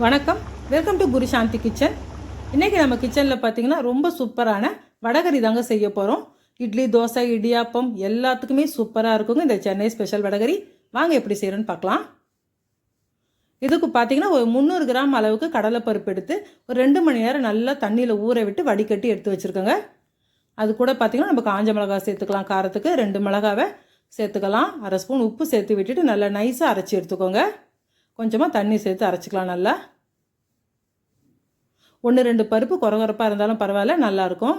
வணக்கம். Welcome to Guru Shanti kitchen இன்றைக்கி நம்ம கிச்சனில் பார்த்தீங்கன்னா ரொம்ப சூப்பரான வடகரி தாங்க செய்ய போகிறோம் இட்லி தோசை இடியாப்பம் எல்லாத்துக்குமே சூப்பராக இருக்குங்க. இந்த சென்னை ஸ்பெஷல் வடகரி. வாங்க எப்படி செய்கிறோன்னு பார்க்கலாம் இதுக்கு பார்த்தீங்கன்னா ஒரு முந்நூறு கிராம் அளவுக்கு கடலைப்பருப்பு எடுத்து ஒரு ரெண்டு மணி நேரம் நல்லா தண்ணியில் ஊற விட்டு வடிகட்டி எடுத்து வச்சுருக்கோங்க. அது கூட பார்த்திங்கன்னா நம்ம காஞ்ச மிளகா சேர்த்துக்கலாம். காரத்துக்கு ரெண்டு மிளகாவை சேர்த்துக்கலாம். அரை ஸ்பூன் உப்பு சேர்த்து விட்டுட்டு நல்லா நைஸாக அரைச்சி எடுத்துக்கோங்க. கொஞ்சமாக தண்ணி சேர்த்து அரைச்சிக்கலாம் நல்லா. ஒன்று ரெண்டு பருப்பு குறகுறப்பாக இருந்தாலும் பரவாயில்ல நல்லாயிருக்கும்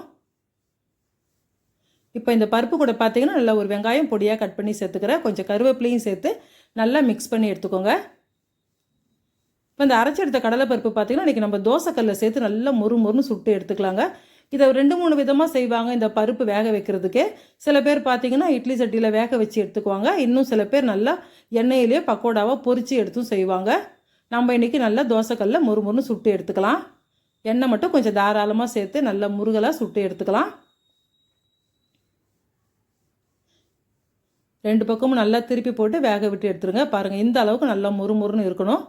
இப்போ இந்த பருப்பு கூட பார்த்தீங்கன்னா நல்லா ஒரு வெங்காயம் பொடியாக கட் பண்ணி சேர்த்துக்கிறேன். கொஞ்சம் கருவேப்பிலையும் சேர்த்து நல்லா மிக்ஸ் பண்ணி எடுத்துக்கோங்க. இப்போ இந்த அரைச்சி எடுத்த கடலைப்பருப்பு பார்த்தீங்கன்னா இன்றைக்கி நம்ம தோசைக்கல்லில் சேர்த்து நல்லா மொறு மொறுன்னு சுட்டு எடுத்துக்கலாங்க. இதை ரெண்டு மூணு விதமாக செய்வாங்க. இந்த பருப்பு வேக வைக்கிறதுக்கே. சில பேர் பார்த்தீங்கன்னா இட்லி சட்டியில் வேக வச்சு எடுத்துக்குவாங்க. இன்னும் சில பேர் நல்லா எண்ணெயிலேயே பக்கோடாவாக பொறிச்சு எடுத்தும் செய்வாங்க. நம்ம இன்றைக்கி நல்லா தோசைக்கல்ல மொறு மொறுன்னு சுட்டு எடுத்துக்கலாம். எண்ணெய் மட்டும் கொஞ்சம் தாராளமாக சேர்த்து நல்லா முருகலாக சுட்டு எடுத்துக்கலாம். ரெண்டு பக்கமும் நல்லா திருப்பி போட்டு வேக விட்டு எடுத்துருங்க. பாருங்கள் இந்த அளவுக்கு நல்லா முறுமுறுன்னு இருக்கணும்.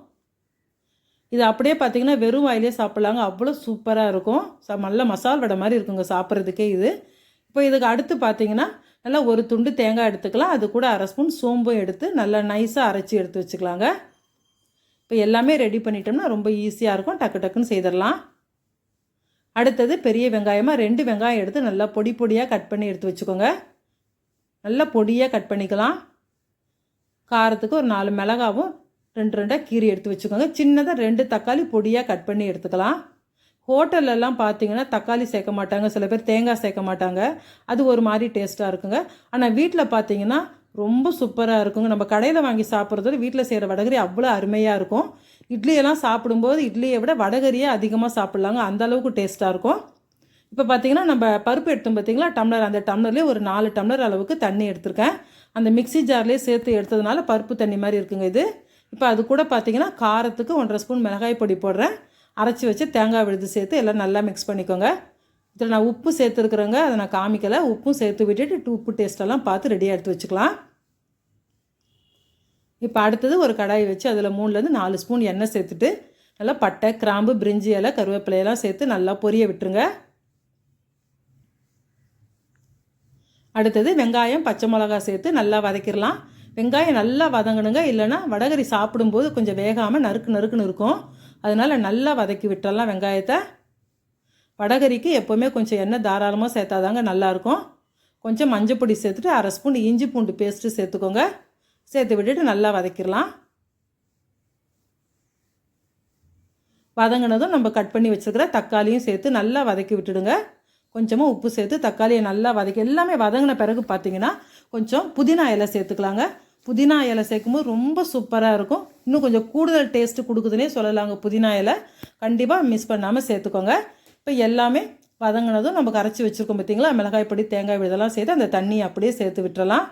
இது அப்படியே பார்த்தீங்கன்னா வெறும் வாயிலே சாப்பிட்லாங்க. அவ்வளோ சூப்பராக இருக்கும். ச நல்ல மசால் வடை மாதிரி இருக்குங்க சாப்பிட்றதுக்கே இது. இப்போ இதுக்கு அடுத்து பார்த்தீங்கன்னா நல்லா ஒரு துண்டு தேங்காய் எடுத்துக்கலாம். அது கூட அரை ஸ்பூன் சோம்பும் எடுத்து நல்லா நைஸாக அரைச்சி எடுத்து வச்சுக்கலாங்க. இப்போ எல்லாமே ரெடி பண்ணிட்டோம்னா ரொம்ப ஈஸியாக இருக்கும். டக்கு டக்குன்னு செய்திடலாம் அடுத்தது பெரிய வெங்காயமாக ரெண்டு வெங்காயம் எடுத்து நல்லா பொடி பொடியாக கட் பண்ணி எடுத்து வச்சுக்கோங்க. நல்லா பொடியாக கட் பண்ணிக்கலாம். காரத்துக்கு ஒரு நாலு மிளகாவும் ரெண்டு ரெண்டாக கீரி எடுத்து வச்சுக்கோங்க. சின்னதாக ரெண்டு தக்காளி பொடியாக கட் பண்ணி எடுத்துக்கலாம். ஹோட்டல்லலாம் பார்த்தீங்கன்னா தக்காளி சேர்க்க மாட்டாங்க. சில பேர் தேங்காய் சேர்க்க மாட்டாங்க. அது ஒரு மாதிரி டேஸ்ட்டாக இருக்குங்க. ஆனால் வீட்டில் பார்த்தீங்கன்னா ரொம்ப சூப்பராக இருக்குங்க. நம்ம கடையில் வாங்கி சாப்பிட்றதோட வீட்டில் செய்கிற வடகரி அவ்வளோ அருமையாக இருக்கும். இட்லியெல்லாம் சாப்பிடும்போது இட்லியை விட வடகரியே அதிகமாக சாப்பிட்லாங்க. அந்த அளவுக்கு டேஸ்ட்டாக இருக்கும். இப்போ பார்த்தீங்கன்னா நம்ம பருப்பு எடுத்தோம் பார்த்தீங்களா டம்ளர் அந்த டம்ளர்லேயே ஒரு நாலு டம்ளர் அளவுக்கு தண்ணி எடுத்திருக்கேன். அந்த மிக்சி ஜார்லேயே சேர்த்து எடுத்ததுனால பருப்பு தண்ணி மாதிரி இருக்குங்க இது. இப்போ அது கூட பார்த்தீங்கன்னா காரத்துக்கு ஒன்றரை ஸ்பூன் மிளகாய் பொடி போடுறேன். அரைச்சி வச்சு தேங்காய் விழுது சேர்த்து எல்லாம் நல்லா மிக்ஸ் பண்ணிக்கோங்க. இதில் நான் உப்பு சேர்த்துருக்குறேங்க அதை நான் காமிக்கலை. உப்பும் சேர்த்து விட்டுட்டு உப்பு டேஸ்ட்டெல்லாம் பார்த்து ரெடியாக எடுத்து வச்சுக்கலாம். இப்போ அடுத்தது ஒரு கடாய் வச்சு அதில் மூணுலேருந்து நாலு ஸ்பூன் எண்ணெய் சேர்த்துட்டு நல்லா பட்டை கிராம்பு பிரிஞ்சி இலை கருவேப்பிலையெல்லாம் சேர்த்து நல்லா பொரிய விட்டுருங்க. அடுத்தது வெங்காயம் பச்சை மிளகா சேர்த்து நல்லா வதக்கிடலாம். வெங்காயம் நல்லா வதங்கணுங்க. இல்லைன்னா வடகரி சாப்பிடும்போது கொஞ்சம் வேகாமல் நறுக்கு நறுக்குன்னு இருக்கும். அதனால் நல்லா வதக்கி விட்டுறலாம் வெங்காயத்தை. வடகரிக்கு எப்போவுமே கொஞ்சம் எண்ணெய் தாராளமாக சேர்த்தாதாங்க நல்லாயிருக்கும். கொஞ்சம் மஞ்சள் பொடி சேர்த்துட்டு அரை ஸ்பூன் இஞ்சி பூண்டு பேஸ்ட்டு சேர்த்துக்கோங்க. சேர்த்து விட்டுட்டு நல்லா வதக்கிடலாம். வதங்கினதும் நம்ம கட் பண்ணி வச்சுருக்கிற தக்காளியும் சேர்த்து நல்லா வதக்கி விட்டுடுங்க. கொஞ்சமாக உப்பு சேர்த்து தக்காளியை நல்லா வதக்கி எல்லாமே வதங்கின பிறகு பார்த்தீங்கன்னா கொஞ்சம் புதினா இலை சேர்த்துக்கலாங்க. புதினா இலை சேர்க்கும்போது ரொம்ப சூப்பராக இருக்கும். இன்னும் கொஞ்சம் கூடுதல் டேஸ்ட்டு கொடுக்குதுன்னே சொல்லலாங்க புதினா இலை. கண்டிப்பாக மிஸ் பண்ணாமல் சேர்த்துக்கோங்க. இப்போ எல்லாமே வதங்கினதும் நம்ம கரைச்சி வச்சுருக்கோம் பார்த்தீங்களா மிளகாய் பொடி தேங்காய் இதெல்லாம் சேர்த்து அந்த தண்ணியை அப்படியே சேர்த்து விட்டுறலாம்.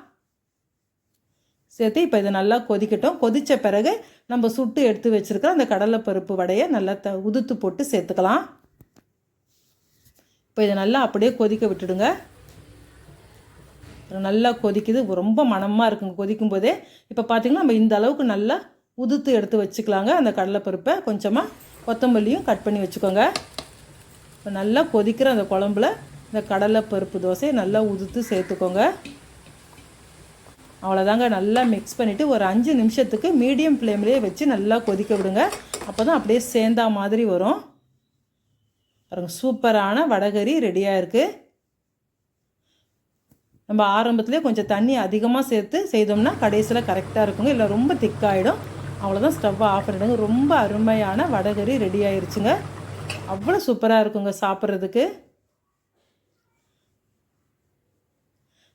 சேர்த்து இப்போ இதை நல்லா கொதிக்கட்டும். கொதித்த பிறகு நம்ம சுட்டு எடுத்து வச்சுருக்கிற அந்த கடலைப்பருப்பு வடையை நல்லா த உதுத்து போட்டு சேர்த்துக்கலாம். இப்போ இதை நல்லா அப்படியே கொதிக்க விட்டுடுங்க. நல்லா கொதிக்குது. ரொம்ப மணமாக இருக்குங்க. கொதிக்கும் போதே இப்போ பார்த்திங்கன்னா நம்ம இந்த அளவுக்கு நல்லா உதுத்து எடுத்து வச்சுக்கலாங்க. அந்த கடலைப்பருப்பை கொஞ்சமாக கொத்தமல்லியும் கட் பண்ணி வச்சுக்கோங்க. இப்போ நல்லா கொதிக்கிற அந்த குழம்புல இந்த கடலைப்பருப்பு தோசையை நல்லா உதுத்து சேர்த்துக்கோங்க. அவ்வளோதாங்க நல்லா மிக்ஸ் பண்ணிவிட்டு ஒரு அஞ்சு நிமிஷத்துக்கு மீடியம் ஃப்ளேம்லேயே வச்சு நல்லா கொதிக்க விடுங்க. அப்போ தான் அப்படியே சேர்ந்தா மாதிரி வரும். பாருங்கள் சூப்பரான வடகறி ரெடியாக இருக்குது நம்ம ஆரம்பத்துலேயே கொஞ்சம் தண்ணி அதிகமாக சேர்த்து செய்தோம்னா கடைசியில் கரெக்டாக இருக்குங்க. இல்லை ரொம்ப திக்காகிடும் அவ்வளோதான் ஸ்டவ்வை ஆஃப் பண்ணிடுங்க. ரொம்ப அருமையான வடகறி ரெடி ஆயிடுச்சுங்க அவ்வளோ சூப்பராக இருக்குங்க சாப்பிட்றதுக்கு.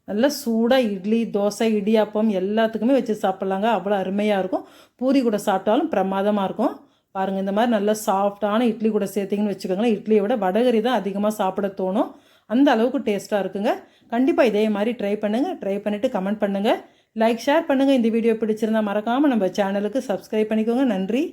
நல்லா சூடாக இட்லி தோசை இடியாப்பம் எல்லாத்துக்குமே வச்சு சாப்பிட்லாங்க. அவ்வளோ அருமையாக இருக்கும். பூரி கூட சாப்பிட்டாலும் பிரமாதமாக இருக்கும். பாருங்கள் இந்த மாதிரி நல்லா சாஃப்டான இட்லி கூட சேர்த்திங்கன்னு வச்சுக்கோங்களேன். இட்லியை விட வடகறி தான் அதிகமாக சாப்பிட தோணும். அந்த அளவுக்கு டேஸ்ட்டாக இருக்குங்க. கண்டிப்பாக இதே மாதிரி ட்ரை பண்ணுங்கள் ட்ரை பண்ணிவிட்டு கமெண்ட் பண்ணுங்கள் லைக் ஷேர் பண்ணுங்கள் இந்த வீடியோ பிடிச்சிருந்தா மறக்காமல் நம்ம சேனலுக்கு சப்ஸ்கிரைப் பண்ணிக்கோங்க. நன்றி.